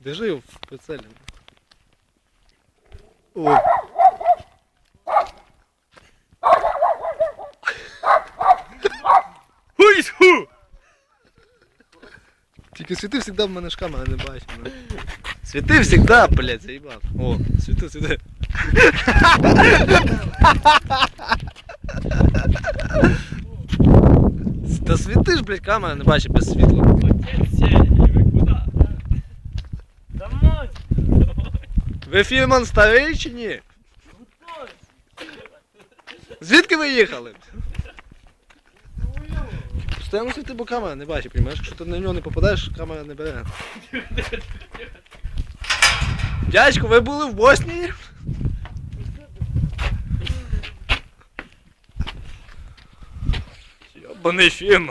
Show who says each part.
Speaker 1: Держи його в прицелі. О. Ой, фу! Тільки світи завжди в мене ж камера не бачить. ну. Світи завжди, блядь, заїбав. О, світи, світи. Та світи ж, блядь, камера не бачить без світла. Ви фільман старий чи ні? Звідки ви їхали? Стоїмо світи, бо камера не бачить, розумієш? Якщо ти на нього не попадаєш, камера не бере. Дядько, ви були в Боснії? Йобаний фільм.